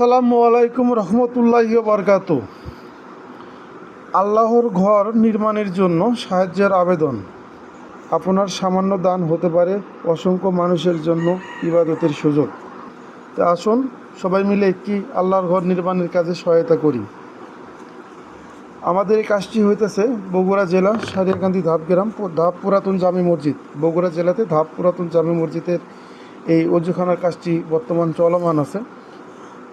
আসসালামু আলাইকুম রহমতুল্লাহ বরকাত। আল্লাহর ঘর নির্মাণের জন্য সাহায্যের আবেদন। আপনার সামান্য দান হতে পারে অসংখ্য মানুষের জন্য ইবাদতের সুযোগ। তা আসুন, সবাই মিলে একটি আল্লাহর ঘর নির্মাণের কাজে সহায়তা করি। আমাদের এই কাজটি হইতেছে বগুড়া জেলা সারিয়াকান্দি ধাপ গ্রাম ধাপ পুরাতন জামে মসজিদ। বগুড়া জেলাতে ধাপ পুরাতন জামে মসজিদের এই অজুখানার কাজটি বর্তমান চলমান আছে।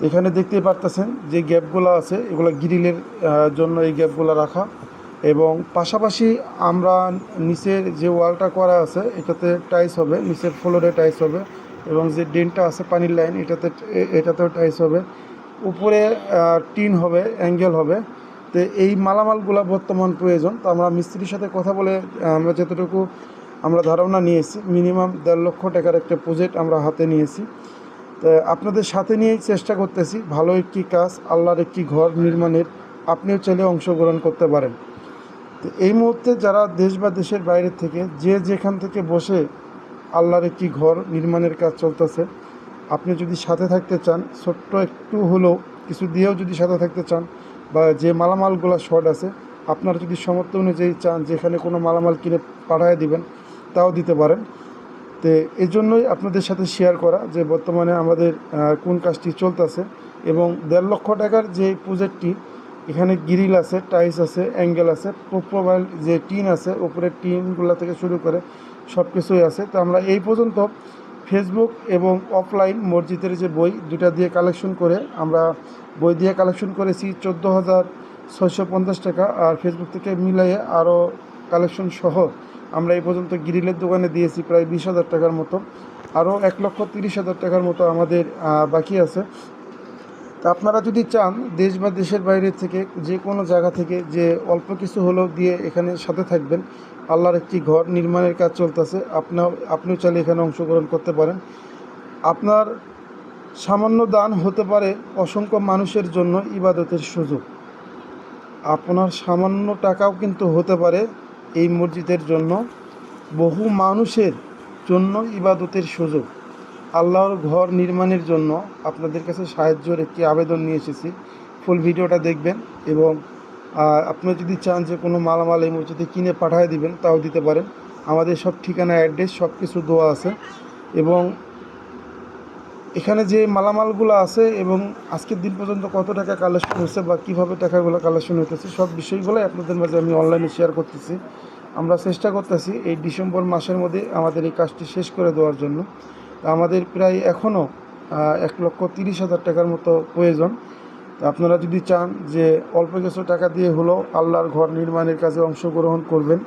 এখানে দেখতেই পারতেছেন যে গ্যাপগুলো আছে, এগুলো গ্রিলের জন্য এই গ্যাপগুলো রাখা। এবং পাশাপাশি আমরা নিচের যে ওয়ালটা করা আছে, এটাতে টাইস হবে, নিচের ফ্লোরে টাইস হবে এবং যে ড্রেনটা আছে পানির লাইন, এটাতে এটাতেও টাইস হবে। উপরে টিন হবে, অ্যাঙ্গেল হবে। তো এই মালামালগুলো বর্তমান প্রয়োজন। তো আমরা মিস্ত্রির সাথে কথা বলে, আমরা যতটুকু আমরা ধারণা নিয়েছি, মিনিমাম দেড় লক্ষ টাকার একটা প্রজেক্ট আমরা হাতে নিয়েছি। তো আপনাদের সাথে নিয়েই চেষ্টা করতেছি, ভালো একটি কাজ, আল্লাহর একটি ঘর নির্মাণের, আপনিও চাইলে অংশগ্রহণ করতে পারেন। তো এই মুহূর্তে যারা দেশ বা দেশের বাইরে থেকে, যে যেখান থেকে বসে আল্লাহর একটি ঘর নির্মাণের কাজ চলতেছে, আপনি যদি সাথে থাকতে চান, ছোট্ট একটু হলেও, কিছু দিয়েও যদি সাথে থাকতে চান, বা যে মালামালগুলো শর্ট আছে, আপনার যদি সমর্থ অনুযায়ী চান, যেখানে কোনো মালামাল কিনে পাঠিয়ে দিবেন, তাও দিতে পারেন। তো এই জন্যই আপনাদের সাথে শেয়ার করা যে বর্তমানে আমাদের কোন কাজটি চলতেছে এবং দেড় লক্ষ টাকার যে প্রজেক্টটি এখানে গ্রিল আছে টাইস আছে অ্যাঙ্গেল আছে প্রোফাইল যে টিন আছে উপরে টিনগুলো থেকে শুরু করে সব কিছুই আছে। তো আমরা এই পর্যন্ত ফেসবুক এবং অফলাইন মসজিদের যে বই দুটা দিয়ে কালেকশন করে আমরা বই দিয়ে কালেকশন করেছি চোদ্দ হাজার ছয়শো পঞ্চাশ টাকা। আর ফেসবুক থেকে মিলাইয়ে আরও কালেকশন সহ আমরা এই পর্যন্ত গ্রিলের দোকানে দিয়েছি প্রায় বিশ হাজার টাকার মতো। আরও এক লক্ষ তিরিশ হাজার টাকার মতো আমাদের বাকি আছে। তা আপনারা যদি চান দেশ বা দেশের বাইরে থেকে যে কোনো জায়গা থেকে যে অল্প কিছু হলেও দিয়ে এখানে সাথে থাকবেন, আল্লাহর একটি ঘর নির্মাণের কাজ চলতেছে, আপনার, আপনিও চাইলে এখানে অংশগ্রহণ করতে পারেন। আপনার সামান্য দান হতে পারে অসংখ্য মানুষের জন্য ইবাদতের সুযোগ। আপনার সামান্য টাকাও কিন্তু হতে পারে এই মসজিদের জন্য বহু মানুষের জন্য ইবাদতের সুযোগ। আল্লাহর ঘর নির্মাণের জন্য আপনাদের কাছে সাহায্যের একটি আবেদন নিয়ে এসেছি। ফুল ভিডিওটা দেখবেন এবং আপনি যদি চান যে কোনো মালামাল এই মসজিদে কিনে পাঠিয়ে দিবেন, তাও দিতে পারেন। আমাদের সব ঠিকানা, অ্যাড্রেস সব কিছু দেওয়া আছে। এবং এখানে যে মালামালগুলো আছে এবং আজকের দিন পর্যন্ত কত টাকা কালেকশন হচ্ছে বা কীভাবে টাকাগুলো কালেকশন হতেছে সব বিষয়গুলোই আপনাদের মাঝে আমি অনলাইনে শেয়ার করতেছি। আমরা চেষ্টা করতেছি এই ডিসেম্বর মাসের মধ্যে আমাদের এই কাজটি শেষ করে দেওয়ার জন্য। আমাদের প্রায় এখনও এক লক্ষ তিরিশ হাজার টাকার মতো প্রয়োজন। তা আপনারা যদি চান যে অল্প কিছু টাকা দিয়ে হলেও আল্লাহর ঘর নির্মাণের কাজে অংশগ্রহণ করবেন,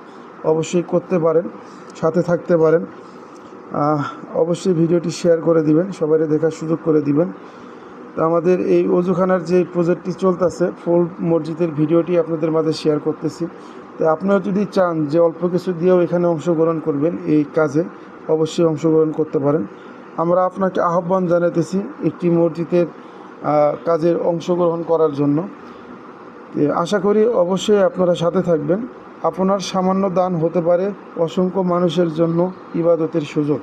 অবশ্যই করতে পারেন, সাথে থাকতে পারেন। অবশ্যই ভিডিওটি শেয়ার করে দিবেন সবাই দেখার সুযোগ করে দিবেন। তো আমাদের এই অজুখানার যে প্রজেক্টটি চলতেছে, ফুল মসজিদের ভিডিওটি আপনাদের মাঝে শেয়ার করতেছি। তো আপনারা যদি চান যে অল্প কিছু দিয়েও এখানে অংশগ্রহণ করবেন এই কাজে, অবশ্যই অংশগ্রহণ করতে পারেন। আমরা আপনাকে আহ্বান জানাতেছি একটি মসজিদের কাজের অংশগ্রহণ করার জন্য। আশা করি অবশ্যই আপনারা সাথে থাকবেন। আপনার সামান্য দান হতে পারে অসংখ্য মানুষের জন্য ইবাদতের সুযোগ।